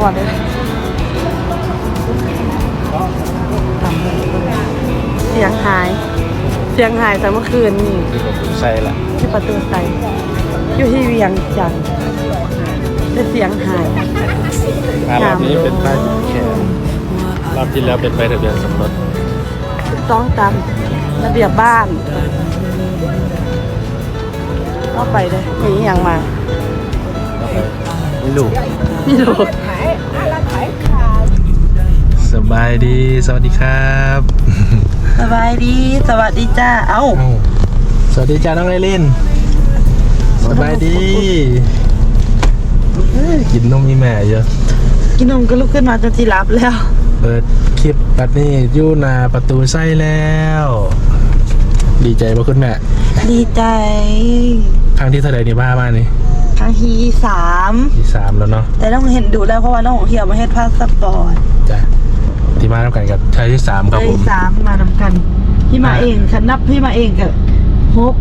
พอเลยเสียงหาย เสียงหายแต่เมื่อคืนนี่ใส่ละที่ประตูใส่อยู่ที่เวียงจันทน์แต่เสียงหายอ่ารอบนี้เป็นป้ายแขนรอบที่แล้วเป็นใบทะเบียนสมรสต้องตามระเบียบบ้านเข้าไปเลยมีอหย่างมา ไม่รู้พี่ดูส บายดี สวัสดีครับสบายดี สวัสดีจ้า เอ้า เอ้าสวัสดีจ้าน้องไอรินสบายดีเอ้ยกินนมมีแม่เยอะ กินนมก็ลุกขึ้นมาจนจีรับแล้ว เปิดคลิปปัดนี่อยู่หน้าประตูไส้แล้ว ดีใจป่ะคุณแม่ ดีใจ ครั้งที่เท่าไหร่นี่บ้ามานี่ครั้งที่สาม ที่สามแล้วเนาะแต่ต้องเห็นดูแล้วเพราะว่าน้องของเที่ยวมาเฮ็ดพาสปอร์ต จ้ะ ที่มาทำกันกับชายที่สามครับได้ผมสามมานำกันพี่มาเองฉันนับพี่มาเองกับฮก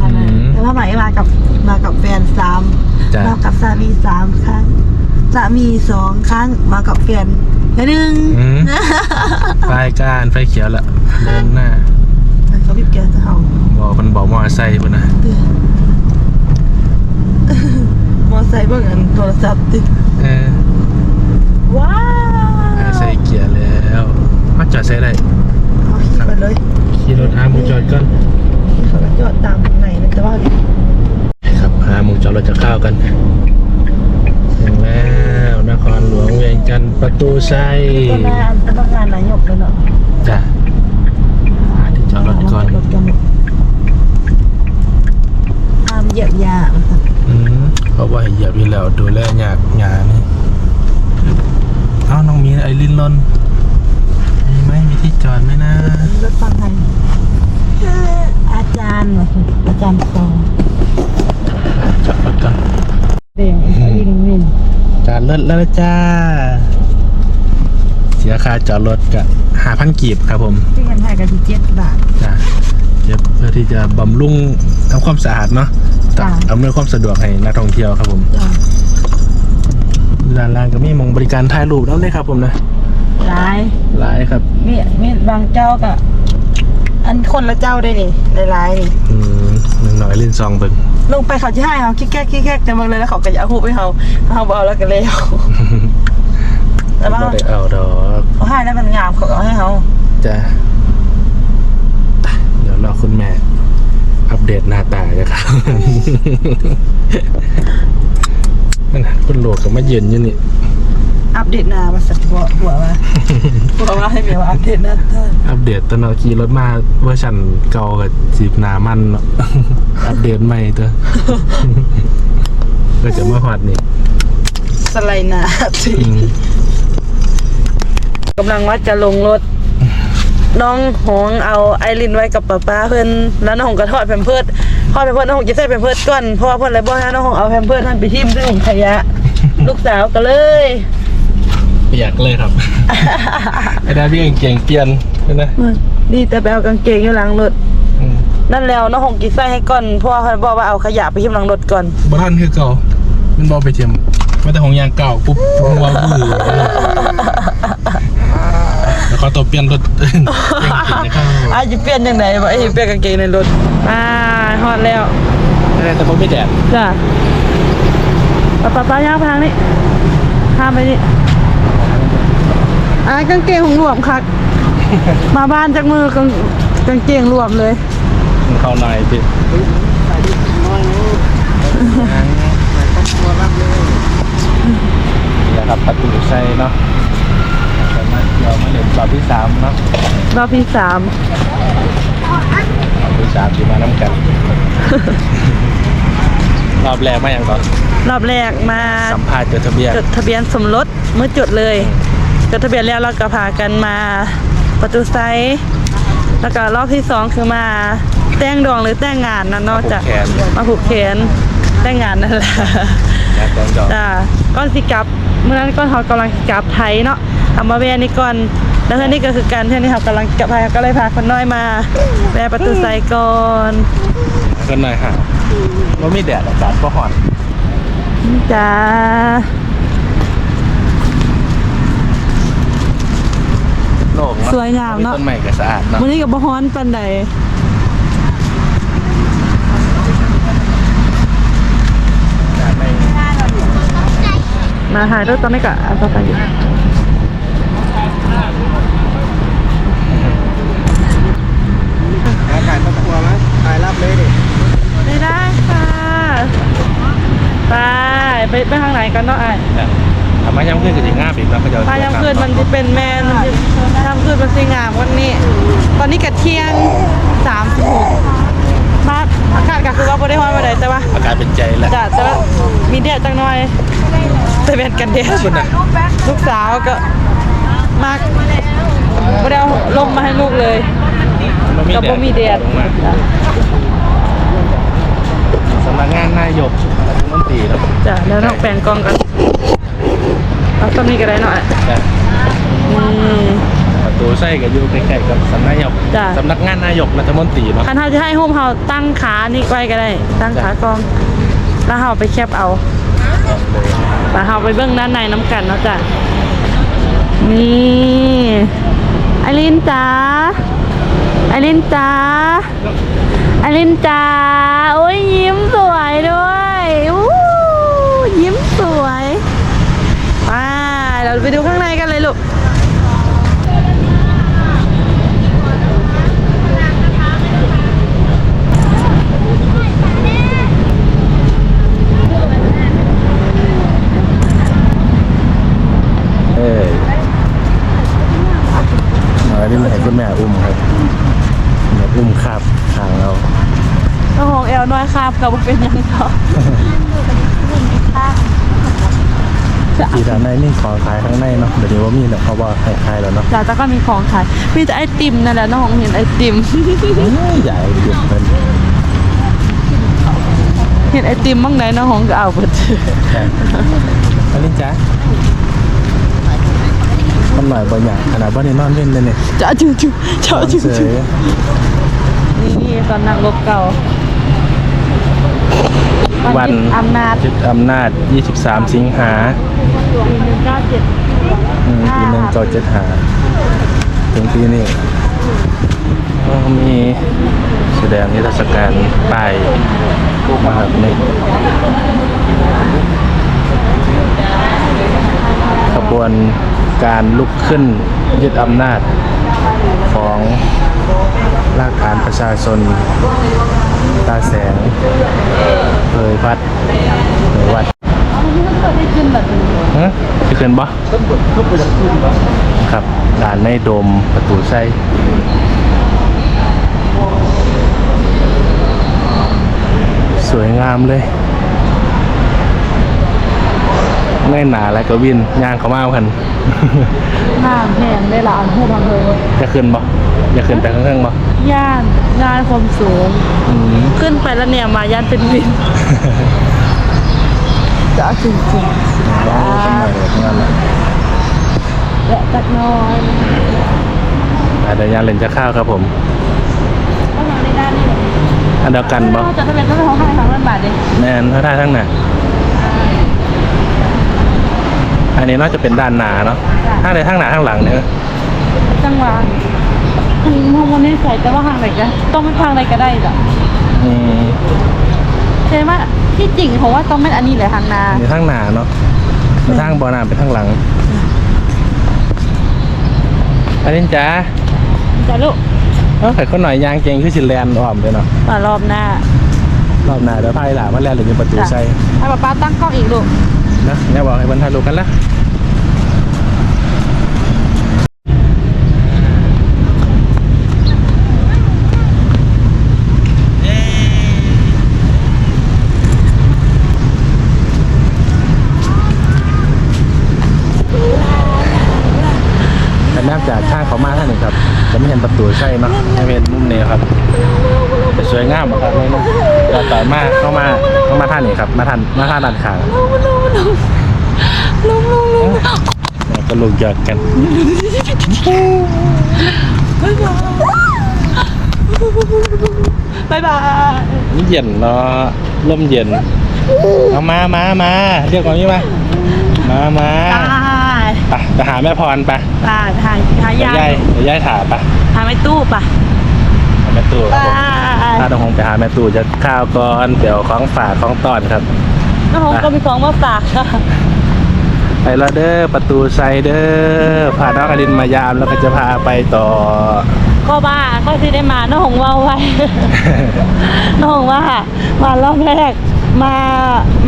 อันนั้นอืมแต่ว่าหมายมากับมากับแฟนสามจ้ะมากับสามีสามครั้งสามีสองครั้งมากับแฟนแค่หนึ่งอืมไฟการไฟเขียวละเดินหน้าเขาพิบแกจะเอาบอกมันบอกมอไซค์พุ่นนะเตือนมอไซค์เบิ่งอันโทรศัพท์ติเออว้าว ใส่เกียร์แล้วมา จอดใส่ได้เอาขี่ไปเลยขี่รถหาหมุงจอดก่อนเขาก็จอดตามไหนนะแต่ว่าเนี่ยครับหาหมุงจอดรถจะเข้ากันถึงแล้วนครหลวงเวียงจันทร์ประตูไซก็หน้าอันตำงานนายกเลยเนาะจ้ะหาที่จอดรถก่อนรถกันห้ามเหยียบยามันสั่นอืมเพราะว่าเหยียบอยู่แล้วดูแลยากงานนี่เอ้าน้องมีไอรินลนมี ไหมมีที่จอดไหมนะรถฟังไทยอาจารย์เหรออาจารย์คอจอดรถก่อนเด่งวินวินจอดรถแล้วนะจ้า เสียค่าจอดรถกับหาพันกีบครับผมที่เงินไทยกันที่เจ็ดบาทจ้ะเดี๋ยวเพื่อที่จะบำรุงทำความสะอาดเนาะจ้ะอำนวยความสะดวกให้นักท่องเที่ยวครับผมจ้ะด้านล่างก็มีหมองบริการถ่ายรูปแล้วเลยครับผมนะ หลายหลายครับมีมีบางเจ้าก็อันคนละเจ้าได้นี่หลายๆนี่อืมหนึ่งหน่อยเล่นซองเบิ่งลงไปเขาจะให้เขาคิกแก๊กคิกแก๊กแต่บางเลยแล้วเขาก็อยากหูไปเขาเขาบเอาแล้วก็เลยเอาแต่ว่าบ่ได้เอาดอกเขาให้แล้วมันงามเขาก็เอาให้เขาจ้ะเดี๋ยวรอคุณแม่ อัปเดตหน้าตาจะครับนั่นน่ะคุณโหลดก็มาเยืนอยู่นี่ อัปเดตหนามาสักหัวหัวมาหัวมาให้เมียว่าอัปเดตหนะอัปเดตตอนเราขี่รถมาเวอร์ชันเก่ากับจีบหนามันเนาะอัปเดตใหม่เถอะก็จะมาฮอดนี่สไลด์หนาสิอืมกำลังว่าจะลงรถ น้องหงเอาไอรินไว้กับป้าป้าเพื่อนแล้วน้องหงก็ทอดแพมเพิร์ดทอดแพมเพิร์ดน้องหงจะใส่แพมเพิร์ดก่อนเพราะว่าเพื่อนเลยบอกให้น้องหงเอาแพมเพิร์ดท่านไปทิ่มซึ่งขยะ ลูกสาวก็เลย เปียกเลยครับ ไอ้ได้พี่เก่งๆเปลี่ยนใช่ไหมดีแต่ไปเอากางเกงอยู่หลังรถอืมนั่นแล้วน้องหงกิใส่ให้ก่อนเพราะว่าเขาบอกว่าเอาขยะไปทิ่มหลังรถก่อนบ้านคือเก่ามันบอไปเทียมมาแต่ของยางเก่าปุ๊บหัวบื้อแล้วก็ตัวเปลี่ยนรถเก่งๆนะครับอาจจะเปลี่ยนยังไงวะไอ้เปลี่ยนกางเกงในรถอ่าฮอดแล้วแต่ผมไม่แดดจ้ะป้าป้าป้าย่างไปทางนี้ข้ามไปนี่ อ่ากางเกงของรวมคัก มาบ้านจากมือกางกางเกงรวมเลยเข้าในพี่นะครับประตูใส่เนาะแต่มาเดี๋ยวมาเล่นรอบที่สามเนาะรอบที่สามรอบที่สามที่มาน้ำกันรอบแรกมาอย่างก่อนรอบแรกมาสัมภาษณ์จดทะเบียนจดทะเบียนสมรสเมื่อจดเลย จดทะเบียนแล้วเราก็พากันมาประตูไซส์แล้วก็รอบที่สองคือมาแต่งดองหรือแต่งงานนะนอกจากมาผูกแขนแต่งงานนั่นแหละนะแตงดอกจ้าก้อนสิกลับเมื่อนั้นก้อนเขากำลังสิกลับไทยเนาะทำมาแวะนี่ก่อนแล้วเท่านี้ก็คือการที่นี่เขากำลังกลับไทยก็เลยพาคนน้อยมาแวะประตูไซส์ก่อนก็หน่อยฮะว่ามีแดดอากาศก็ห่อนจ้า โล่งๆสวยงามเนอะต้นไม้ก็สะอาดเนาะวันนี้กับบ่ฮ้อนปันใดมาถ่ายรูปตอนนี้ก็เอาไปอยู่ถ่ายครอบครัวไหมถ่ายรับเลยดิไม่ได้ค่ะ ไป ไปไปทางไหนกันเนาะไอ้ ทำไมย้ำขึ้นก็จะง่ายอีกแล้วก็จะพายามคืนมันจะเป็นแมนมันจะยามคืนมันสิงามวันนี้ ตอนนี้กัเที่ยงสามสิบหกมาอากาศก็คือว่าบ่ได้ฮ้อนบ่ได้แต่ว่าอากาศเป็นใจแหละจ้ะแต่ว่ามีแดดจังหน่อยแต่เป็นกันแดดคุณน่ะลูกสาวก็มากบ่ได้เอาลมมาให้ลูกเลยก็บ่มีแดดสำนักงานนายกรัฐมนตรีเนาะจ้ะแล้วน้องแปลงกล้องกัน เอาต้นนี้ก็ได้หน่อยแต่นี่ประตูไส้ก็อยู่ใกล้ๆกับสำนักนายกจ้ะ สำนักงานนายกรัฐมนตรีเนาะ คันเฮาจะให้โฮมเฮาตั้งขานี่ไว้ก็ได้ ตั้งขากล้อง แล้วเฮาไปแคปเอาแล้วเฮาไปเบื้องด้านในน้ำกันเนาะจ้ะ นี่ไอรินจ้าไอรินจ้าไอรินจ้าโอ้ยยิ้มสวยด้วยอู้ยิ้มสวยไปเรา ไปดูข้างในกันเลยลูกเอ้ยมาที่ไหนคุณแม่อุ้มครับแม่อุ้มคาบทางเราน้องของแอลน้อยครับกับเป็น หยังเนาะที่ด้านในนี่ของขายข้างในเนาะเดี๋ยวนี้ว่ามีแล้วเพราะว่าขายๆแล้วเนาะจ้าแต่ก็มีของขายมีแต่ไอติมนั่นแหละน้องของเห็นไอติมใหญ่เดือดเป็นเห็นไอติมบ้างไหนน้องของก็เอาไปเถอะใช่อันนี้จ้ะมันหน่อยบางอย่างขนาดว่าในนอนเล่นเลยเนี่ยจ้าจุ๊จุ๊จ้าจุ๊เฉจุ๊ยนี่ตอนนั่งรถเก่าวันอำนาจยึดอำนาจ 23 สิงหา ปีหนึ่งเก้าเจ็ดอืมปีหนึ่งก็เจ็ดหาถึงปีนี้ก็มีแสดงนิทรรศการป้ายมาแบบนี้ขบวนการลุกขึ้นยึดอำนาจของรากฐานประชาชน ตาแสงเผยพัดเผยวัด ฮะจะขึ้นบ่ครับด่านในโดมประตูไส้สวยงามเลยแน่นหนาแล้วก็วินย่างเขามาเอากันน้ำแห้งได้ละอันพูดทางเลยจะขึ้นบ่จะขึ้นไปข้างๆบ่ย่านย่านความสูงอืมขึ้นไปแล้วเนี่ยมาย่านเป็นวิน จ้าจริงจริงๆจ้าทำไมเต้นและและจักน้อยอะเดี๋ยางเล่นจะข้าวครับผมก็มาในด้านนี้เลยอันเดียวกันบ่จะทะเป็นต้องให้ทางร้านบาทเองแน่นถ้าได้ทั้งหน้าอันนี้น่าจะเป็นด้านหนาเนาะถ้าในทั้งหนาทั้งหลังเนี่ยจังหวะถึงมองวันนี้ใส่แต่ว่าทางไหนกันต้องเป็นทางไหนก็ได้จ้ะอืมใช่ไหม ที่จริงผมว่าต้องเป็นอันนี้แหละทางนามีทั้งหนาเนาะมีทั้งบอน้ำเป็นทั้งหลังอันนี้จ้าจ้ะลูกเอ้าไข่ข้นหน่อยยางเก่งคือสิแลนอ้อมเลยเนาะมารอบหน้ารอบหน้าเดี๋ยวพายหลามาแลนหรือมีประตูจ้ะใส่ให้ป๊าป๊าตั้งกล้องอีกลูกนะอย่าบอกให้บรรทัดลูกกันละแต่แนบจากข้างเขามาท่านหนึ่งครับ จะ ไม่เห็นประตูใช่เนาะไม่เห็นมุมนี้ครับแต่สวยงามมากครับเลยนะเราต่อมาเข้ามาเข้ามาท่านนี้ครับ มาท่านมาท่านด้านข้างลุงลุงลุงแล้วก็ลูกหยอกกันบายบายนี่เย็นเนาะลมเย็นเอามามามาเรียกก่อนนี่มามามา ไปไปหาแม่พรไปป่าหาหาเดี๋ยยาวย่ายเดี๋ยวย่ายถ่ายไปหาไม่ตู้ป่ะหาแม่ตู่ครับป่าผมถ้าต้องคงไปหาแม่ตู่จะข้าวก่อนเดี๋ยวของฝากของตอนครับ น้องหงก็มีของมาฝากค่ะไปแล้วเด้อประตูไซเดอร์พาน้องอลินมายามแล้วก็จะพาไปต่อ ก็บ้าก็ที่ได้มาน้องหงว่าไว้ น้องหงว่า มารอบแรก มา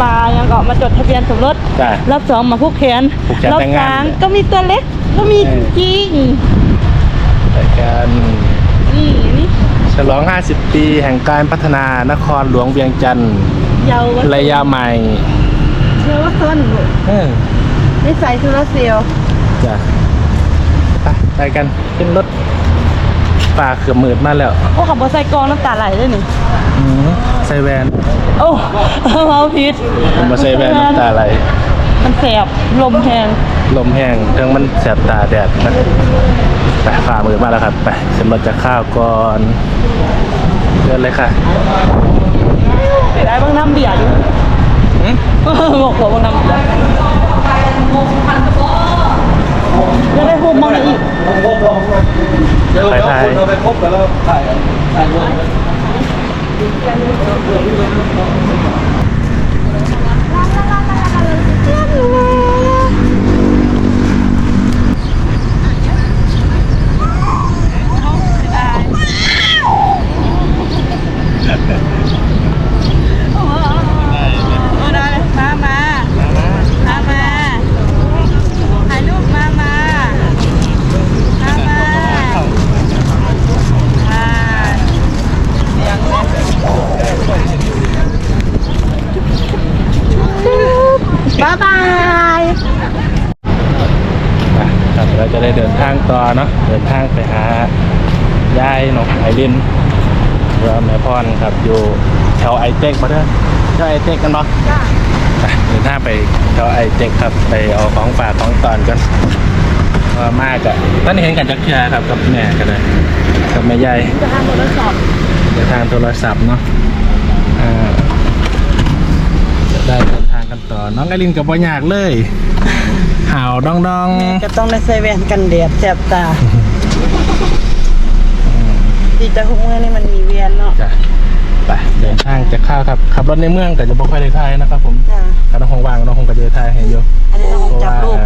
มายังเกาะมาจดทะเบียนสมรสจ้ะรอบสองมาผูกแขนผูกแขนรอบแต่งงานสามก็มีตัวเล็กก็มีเออ จริงไปกันๆนี่นี่ฉลอง 50 ปีแห่งการพัฒนานครหลวงเวียงจันทร์เยาวชนระยะใหม่เยาวชนเออได้ใส่โซลาร์เซลล์จ้ะไปไปกันขึ้นรถ ป่าเกือบมืดมาแล้วโอ้ขับบใส่กรองน้ำตาไหลเลยนี่อืมใส่แวนโอ้เมาพิษผมมาใส่แวนน้ำตาไหลมันแสบลมแหงลมแห้งเครื่องมันแสบตาแดดนะไปฝ่ามือมาแล้วครับไปขึ้นรถจากข้าวก่อนเดินเลยค่ะเสียดายบางน้ำเบียร์ดิหืมบอกหัวบางน้ำเบียร์จะได้หุบมองอีก ไปไทยไปครบแล้วถ่ายถ่ายรูป เออได้เลยมามามามาถ่ายรูปมามามามามาเสียงบ๊ายบาย ไปครับเราจะได้เดินทางต่อเนาะเดินทางไปหายายหนกไอรินเรือแม่พรครับอยู่แถวไอเต็กมาเด้อแถวไอเต็กกันเนาะไปเดินทางไปแถวไอเต็กครับไปเอาของฝากของตอนกันว่ามากอะตอนนี้เห็นกันจักรยาครับกับแม่กันเลยกับแม่ยายจะทำโทรศัพท์เดินทางโทรศัพท์เนาะอ่าจะได้เดินทางกันต่อน้องไอรินกับบ่ยากเลยห่าวดองดองๆก็ต้องได้ใส่แว่นกันแดดแสบตา ดีแต่ทุกเมื่อนี่มันมีเวียนเนาะจ้ะไปเดินทางจะเข้าครับขับรถในเมืองแต่จะบ่ค่อยได้ทายนะครับ ผมจ้ะถ้าน้องคงว่างน้องคงก็จะได้ทายให้อยู่อันนี้เราคเพงราะจับว่ารูป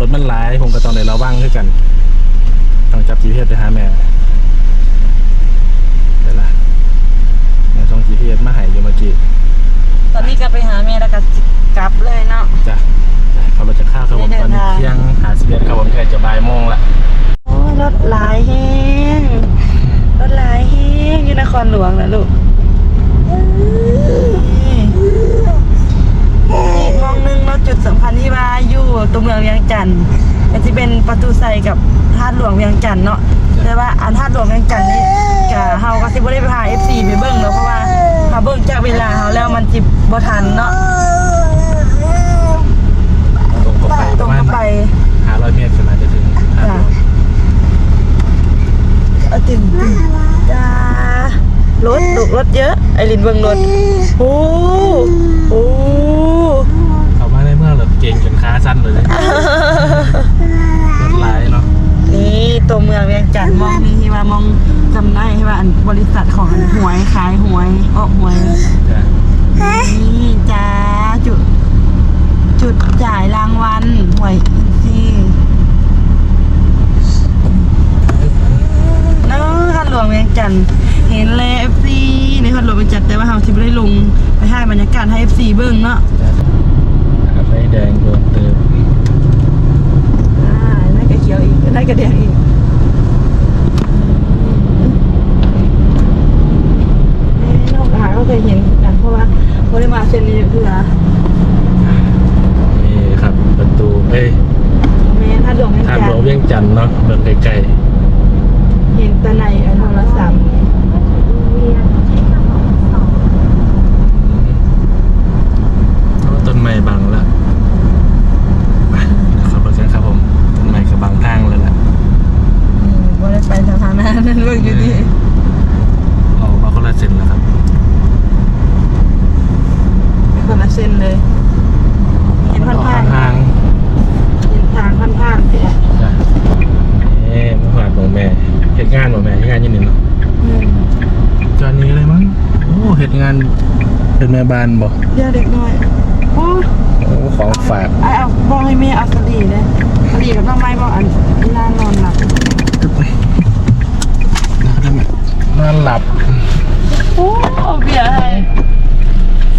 รถมันหลายผมก็ต้องได้ระวังคือกันต้องจับ GPS ไปหาแม่เดี๋ยวละแม่ส่ง GPS มาให้อยู่เมื่อกี้ตอนนี้ก็ไปหาแม่แล้วก็กลับเลยเนาะ จ้ะขับรถจะเข้าครับผมได้ตอนเดินี้นทางเที่ยงหาสิบเอ็ดครับผมใกล้จะบ่ายโมงละ โอ้ยรถหลายแห้ง รถหลายแห้งอยู่นครหลวงนะลูกนี่อีกมองหนึงเนาะจุดสำคัญที่ว่าอยู่ตัวเมืองเวียงจันทร์ก็จะเป็นประตูไซกับธาตุหลวงเวียงจันทร์เนาะแต่ว่าอันธาตุหลวงเวียงจันทร์นี่กะเฮาก็สิบ่ได้ไปพา FC ไปเบิ่งเนาะเพราะว่าถ้าเบิ่งจากเวลาเฮาแล้วมันสิบ่ทันเนาะตรงกับไปตรงเข้าไปห้าร้อยเมตรขึ้นมาจะถึงหาดหลวง เอาตึงตึงจ้ารถลูกรถเยอะ ไอรินเบิ่งรถโอ้โหเข้ามาในเมืองเราเก่งจนขาสั้นเลยรถหลายเนาะนี่ตัวเมืองเวียงจันทน์มองนี่ที่ว่ามองจำได้ที่ว่าอันบริษัทของอันหวยขายหวยออกหวยจ้ะนี่จ้าจุด จุดจ่ายรางวัลหวยอินือฮันหลวงเวียงจันทร์เห็นเลยเอฟซีในฮันหลวงเวียงจันทร์แต่ว่าเราที่ไม่ได้ลงไปให้บรรยากาศให้เอฟซีเบิ้งเนาะจ้ะขับไฟแดงโดนเติม งานอยันหนึ่งเนาะจานนี้เลยมั้งโอ้เห็ดงานเป็นแม่บ้านบอกยาเด็กน้อยโอ้โอ้ของฝากไอ้เอาบอกให้แม่เอาสลีเลยสลีกับน้อไม้บอกอันเวลานอนหลับนอนหลับโอ้เบียร์อะไร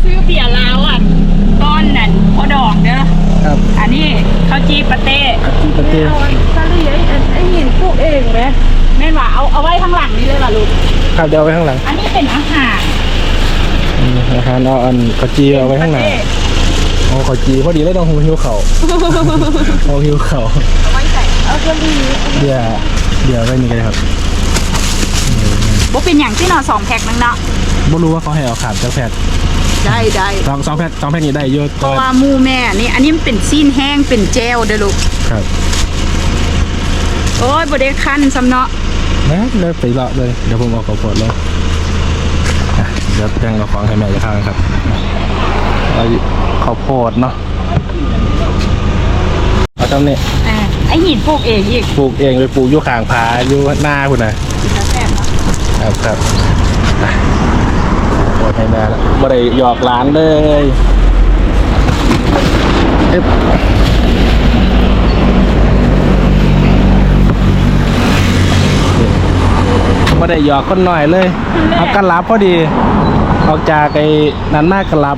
ซื้อเบียร์ลาวอะต้อนนั่นพอดอกเด้ะครับอันนี้ข้าวจีปาเต้ข้าวจีปาเต้เอาสลีไอ้ไอ้หินพวกเองไหม ม่นว่าเอาเอาไว้ข้างหลังนี่เลยล่ะลูก ครับเดี๋ยวเอาไว้ข้างหลังอันนี้เป็นอาหารอืมอาหารเอาอันขอจีเอาไว้ข้างหน้าโอ้ขอจีพอดีเลยต้องหูหิวเข่าโอ้หิวเข่าเอาสลีเดี๋ยวเดี๋ยวไว้นี่กันครับบ่เป็นอย่างที่นอนสองแพ็คนึงเนาะไม่รู้ว่าเขาให้เอาขาดจากแพทย์ได้ได้สองสองแพทย์สองแพทย์นี่ได้เยอะเพราะว่าหมูแม่นี่อันนี้มันเป็นซีนแห้งเป็นเจลเด้อลูกครับ โอ้ยบ่ได้คั้นซำเนาะ นะเลยไปเลาะเลย เดี๋ยวผมเอาข้าวโพดเลยอะเดี๋ยวแจ้งกับของให้แม่จะข้างครับเอาข้าวโพดเนาะเอาตำนี้อ่าไอหินปลูกเองอีกปลูกเองไปปลูกอยู่ข้างผาอยู่หน้าคุณนะแล้วแซ่บเนาะครับครับอะโอ้ยให้แม่แล้วบ่ได้หยอกหลานเลยเอ๊ะ บ่ได้หยอกคนหน่อยเลยเอากันรับพอดี ออกจากไอ้นั้นมากกันรับ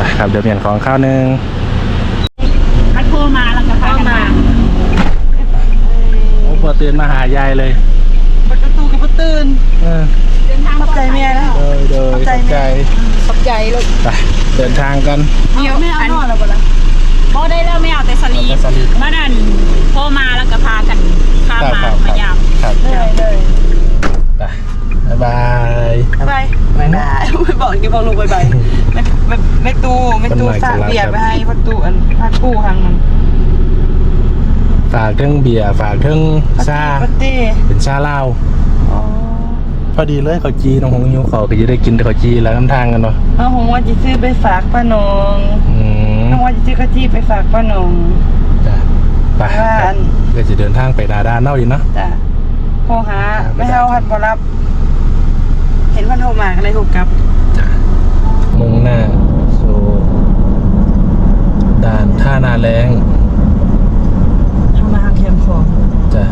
อะครับเดี๋ยวเปลี่ยนของข้าวหนึงคัดโทรมาแล้วก็เข้ามาโอ้พอตื่นมาหายายเลยเปิดประตูกับประตื่นเออเดินทางขอบใจแม่นะโดยโดยขอบใจแม่ขอบใจลูกไปเดินทางกันเดี๋ยวแม่เอาอันนอนแล้วบ่ล่ะ บ่ได้แล้วไม่เอาแต่สลีเอาแต่สลีป มาดันโทรมาแล้วก็พากันข้ามมาครับมายามครับเลยเลยไปบ๊ายบายบ๊ายบายบ๊ายบายไม่บอกกี่บอกลูกบ๊ายบายไม่ไม่ไม่ตูไม่ตูฝากเบียร์ไปให้ประตูอันพักกู้ทางมันฝากเครื่องเบียร์ฝากเครื่องซาปาเต้เป็นซาเหล้าอ๋อพอดีเลยเขาจีน้องหงยิ้วเขาก็จะได้กินแต่เขาจีแล้วน้ำทางกันเนาะน้องหงว่าจะซื้อไปฝากป้านงอืม น้องว่าจะซื้อกะทิไปฝากป้านง จ้ะไปว่าอันก็จะเดินทางไปดาดานเน่าอยู่เนาะ จ้ะโทรหาครับ ไม่เท่าหัดบรับ เห็นวันโทรมาก็เลยโทรกลับ จ้ะมุ่งหน้าสู่ด่านท่านาแรงทางมาทางแคมป์ของจ้ะ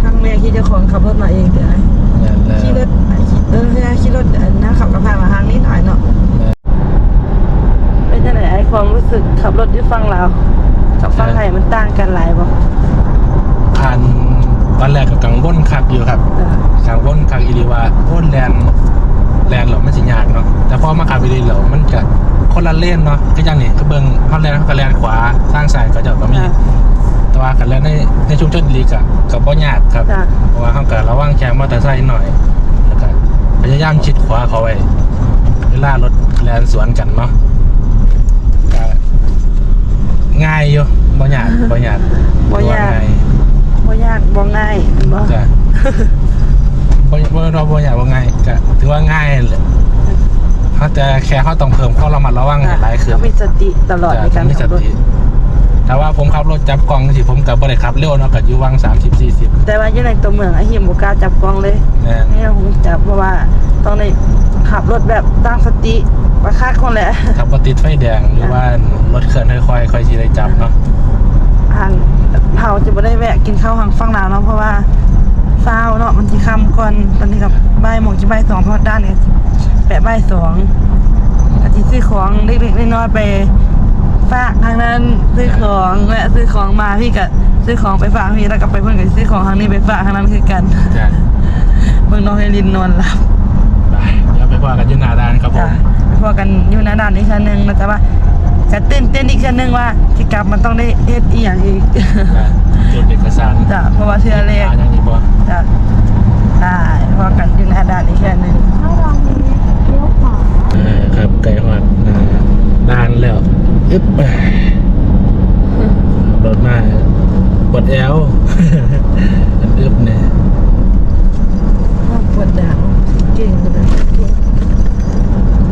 ทางแม่ขี่เจ้าของขับรถมาเองแต่ไอ้นั่นแล้วขี่รถไอ้ขี่เออขี่รถอันนะขับกระพามาทางนี้หน่อยเนาะเป็นจังไหนไอ้ ความรู้สึกขับรถที่ฟังลาวกับฟังไทยมันต่างกันหลายบ่พันตอนแรกก็กังวลคักอยู่ครับจ้ะกังวลคักอีหลีว่าโอ้แลนแลนเหรอมันสิยากเนาะแต่พอมาขับอีหลีเหรอมันก็คนละเลนเนาะก็อย่างนี้ก็เบิ่งเขาแลนเขาก็แลนขวาทางซ้ายก็จะก็มีจ้ะแต่ว่ากันแล้วในในชุมชนอีหลีกะก็บ่ยากครับจ้ะเพราะว่าเขาก็ระวังแค่มอเตอร์ไซค์หน่อยแล้วก็พยายามชิดขวาเขาไว้เวลารถแลนสวนกันเนาะก็ ง่ายอยู่บ่ยากบ่ยากบ่ยากบ่ยากบ่ง่ายแม่นบ่จ้ะบ่บ่เราบ่อยากว่าง่ายก็ถือว่าง่ายเลยเขาแต่แค่เขาต้องเพิ่มความระมัดระวังให้หลายขึ้นเขามีสติตลอดในการมีสขับรถติแต่ว่าผมขับรถจับกล้องสิผมก็บ่ได้ขับเร็วเนาะก็อยู่วัง30 40แต่ว่าอยู่ในตัวเมืองไอ้เฮียบ่กล้าจับกล้องเลยแน่นให้เราจับเพราะว่าต้องได้ขับรถแบบตั้งสติ ประคักคนแหละขับบ่ติดไฟแดงหรือว่ารถเคลื่อนค่อยๆค่อยสิได้จับเนาะทางเฮาจะบ่ได้แวะกินข้าวทางฝั่งลาวเนาะเพราะว่าเช้าเนาะมันสิค่ำก่อนตอนนี้กับบ่ายโมงจะบ่ายสองเพราะด้านนี้แปะบ่ายสองก็สิซื้อของเล็กๆน้อยๆไปฝากทางนั้นซื้อของแวะซื้อของมาพี่ก็ซื้อของไปฝากพี่แล้วก็ไปเพิ่นก็ซื้อของทางนี้ไปฝากทางนั้นคือกันจ้ะเบิ่งน้องให้ลินนอนหลับไปเดี๋ยวไปว่ากันอยู่หน้าด่านครับผจ้ะม พอกันอยู่หนาด่านอีกชั้นหนึ่งนะแต่ว่าจะเต้นเต้นอีกชั้นหนึ่งว่าที่กลับมันต้องได้เฮ็ดอีหยังอีกจ้ะจดเอกสารจ้ะเพราะว่าเทื่อแรกอ่าอย่างนี้บ่จ้ะได้พอกันอยู่หนาด่านอีกชั้นหนึ่งเออครับไก่ฮอดหน้าด่านแล้วอึ๊บขับรถมาปวดแอวอันอึ๊บเนี่ยปวดดังเก่งเลยเก่ง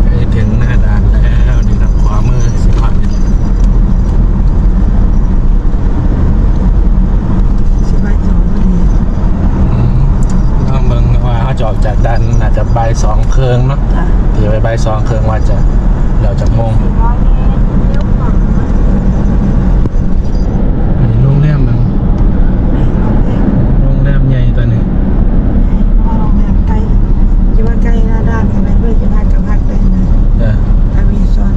ไปถึงหน้าด่านแล้วนี่ครับขวามือสิขวามือ สิบายสองพอดี อืมรอ ดันอาจจะใบายสองเครืองเนาะจ้ะตีไปใบายสองเครืองว่าจะเราจะโมงอันนี้โรงแรมมั้งโรงแรมใหญ่ตัวนี้ พอโรงแรมใกล้คิดว่าใกล้หน้าด้านใช่ไหมเพื่อจะพักกับพักได้นะ เออ อเมซอน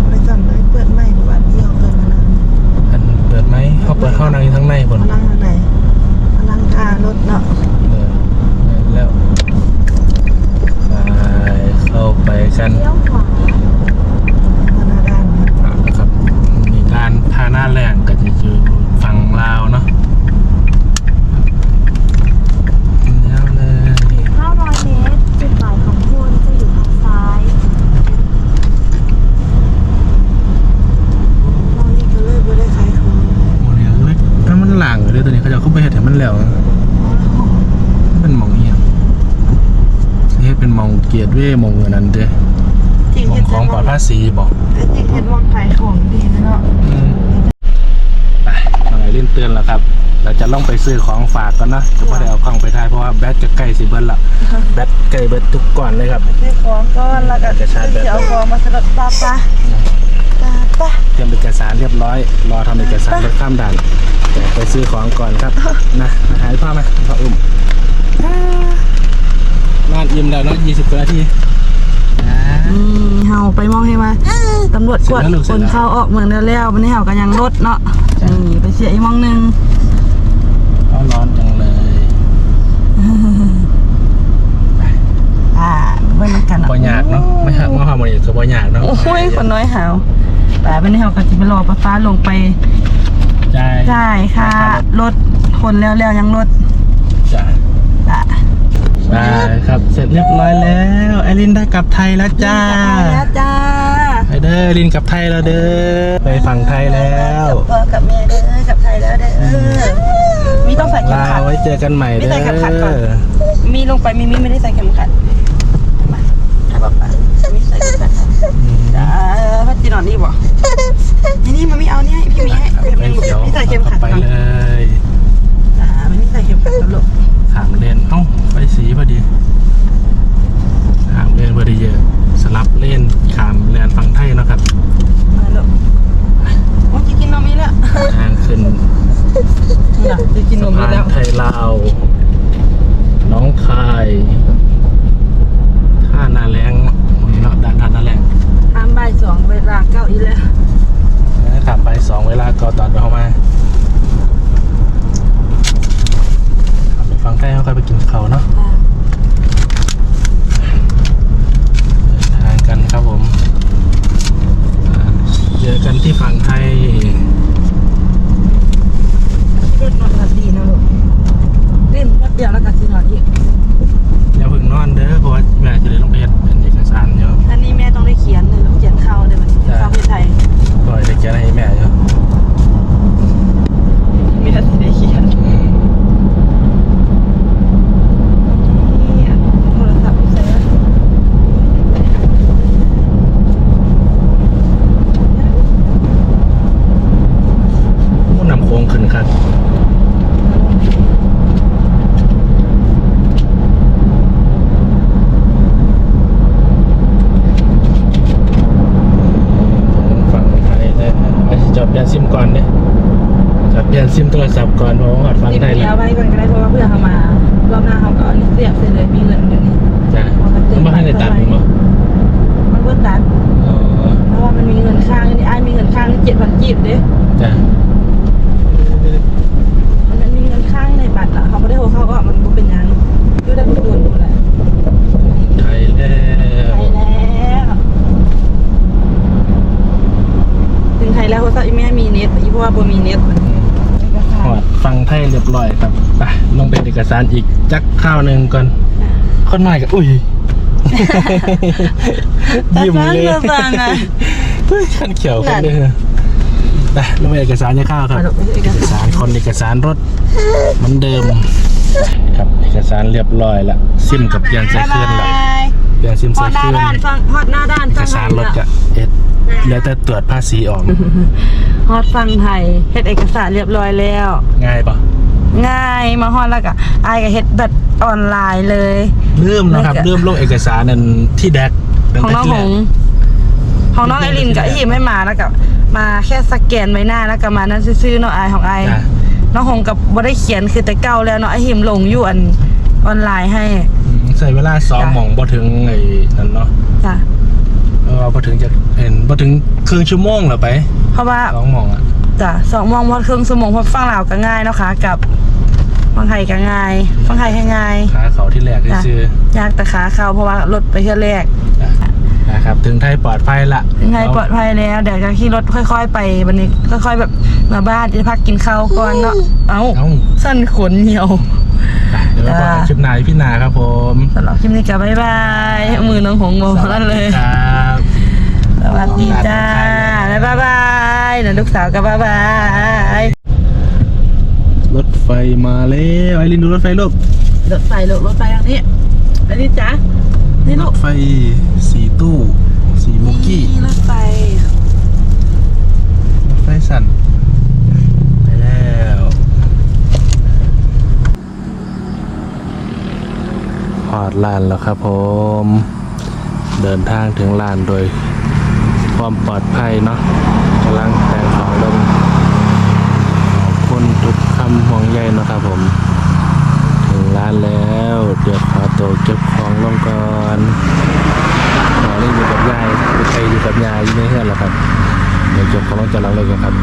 อเมซอนเลยเปิดไม่หรือว่าที่เขาเปิดมานั่ง อันเปิดไหมเขาเปิดเข้านั่งอยู่ข้างในบน มานั่งข้างในมานั่งคารถเนาะ เออแล้วไปเข้าไปกัน มาหน้าด้านนะ นะครับมีด้านท่าหน้าแรงก็จะอยู่ฝั่งลาวเนาะแล้วเลย 500 เมตร จุดหมายของคุณจะอยู่ทางซ้าย ตอนนี้ก็เลยไม่ได้ขายของ โมเดลเล็กถ้ามันหลังเลยตัวนี้ เขาจะเข้าไปเห็ดให้มันแล้วมันเป็นหมองเอียงเฮ็ดเป็นหมองเกียรติเว่หมองเงินนั้นเด้จริงหมอเห็งนของปลอดภาษีบอกจริงเห็นมองขายของดีนะเนาะอืมไปทางไหนเล่นเตือนแล้วครับเราจะล่องไปซื้อของฝากกันนะจะไม่ได้เอากล้องไปถ่ายเพราะว่าแบตจะใกล้สิเบิร์ละแบตใกล้เบิร์ทุกก่อนเลยครับซื้อของก้อนแล้วก็จะชาร์จแบตเดี๋ยวเอาของมาสลัดปลาปลา ปลาปลาเตรียมเอกสารเรียบร้อย รอทำเอกสารรถข้ามด่านแต่ไปซื้อของก่อนครับ นะมาหายพ่อไหมพ่ออุ้มบ้านอิ่มแล้วเนาะ20กว่านาทีอ่านี่เฮาไปมองให้มาตำรวจกวดเสร็จแล้วลูกเสคร็จนแล้วเข้าออกเมืองแล้ววันนี้เฮาก็ยังรถเนาะนี่ไปเสียอีกมองหนึงเอาร้อนจังเลยอ่าเบิ่งกันบ่ยากเนาะไม่หักมาหาหมดอีกก็บ่ยากเนาะโอ้ยคนน้อยหาว แต่วันนี้เฮาก็สิไปรอป้าฟ้าลงไปใช่จ่ายค่ะรถคนแล้วแล้วยังรถจ้ะอะได้ครับเสร็จเรียบร้อยแล้วไอรินได้กลับไทยแล้วจ้าแล้วจ้าไปเด้อไอรินกลับไทยแล้วเด้อไปฝั่งไทยแล้วกับพ่อกับแม่เด้อกับไทยแล้วเด้อมีต้องใส่เข็มลาขัดไว้เจอกันใหม่ไม่เด้ใส่เข็มขัดก่อนอมีลงไปมีมีไม่ได้ใส่เข็มขัดมาเอาบอกไปมีใส่เข็มขัดจ้าพัดจีนอนนี่บ่ นี่นี่มันไม่เอาเนี่ยพี่มีให้พี่มีเขียวไม่ใส่เข็มขัดไปก่อนเลยจ้ามันไม่ใส่เข็มขัดกับลูกถางเลนเอ้าไปสีพอดี ราะว่าบ่มีเน็ตมันเอกสาหรอดฟังไทยเรียบร้อยครับไปลงเป็นเอกสารอีกจักข้าวหนึ่งก่อนคนหน่อยก็อุ้ยยิ้มเลยเอกสารนะเฮ้ยขันเขียวกันเลยไปลงไปเอกสารจะเข้าวครับมาลูกเอกเอกสาสารรคนเอกสารรถเหมือนเดิม ครับเอกสารเรียบร้อยแล้วซิมกับเปลี่ยนใส่เครื่องแล้วเปลี่ยนซิมฮอใส่ดหเคน้ารื่องด้านฟังฮอดหน้าด้านเอฟักงสารรถก็เอ็ด แล้วแต่ตรวจภาษีออก ฮอดฟังไทยเฮ็ดเอกสารเรียบร้อยแล้ว ง่ายปะง่ายมาฮอดแล้วก็อายก็เฮ็ดแบบออนไลน์เลย เริ่มนะครับแล้วก็เริ่มลงเอกสารนั่นที่แดกของน้องหงส์ของน้องไอรินกับหิมให้มาแล้วกับมาแค่สแกนใบหน้าแล้วก็มานั่นซื่อๆเนาะอายของอายจ้ะน้องหงส์กับบ่ได้เขียนคือแต่เก่าแล้วเนาะไอหิมลงอยู่อันออนไลน์ให้อืมใส่เวลาซ้อมจ้ะหมองบ่ถึงไอ้นั่นเนาะจ้ะ เออบ่ถึงจะเห็นบ่ถึงครึ่งชั่วโมงเหรอไปเพราะว่าสองหมองอะจ้ะสองโมงพอครึ่งชั่วโมงพอฟังลาวก็ง่ายเนาะค่ะกับฟังไทยก็ง่ายฟังไทยให้ง่ายขาเขาที่แรกจ้ะซื่อยากแต่ขาเข้าเพราะว่ารถไปเที่ยวแรกๆจ้ะนะครับถึงไทยปลอดภัยละถึงไทยปลอดภัยแล้วเดี๋ยวจะขี่รถค่อยๆ ไปบันนี้ค่อย ๆ แบบมาบ้านจะพักกินข้าวก่อนเนาะเอ้าเอ้าสั้นขนเหี่ยวไปเดี๋ยวเราพบกันคลิปหน้าพี่นาครับผมสำหรับคลิปนี้ก็บ๊ายบายมือน้องหงโมนั่นเลยครับ สวัสดีจ้าแล้วบ๊ายบายเดี๋ยวลูกสาวก็บ๊ายบายรถไฟมาแล้วไอรินดูรถไฟลูกรถไฟลูกรถไฟทางนี้อันนี้จ้านี่รลูกถไฟสีตู้สีโบกี้นี่รถไฟรถไฟสั่นไปแล้วหอดลานแล้วครับผม เดินทางถึงลานโดย ความปลอดภัยเนาะกำลังแต่งของลงขอบคุณทุกคำห่วงใยนะครับผม ถึงร้านแล้ว เดี๋ยวขอตัวเก็บของลงก่อนขอเล่นอยู่กับยายไปอยู่กับยายอยู่ในเฮือนหรอครับ เดี๋ยวเก็บของลงจากหลังเลยกันครับ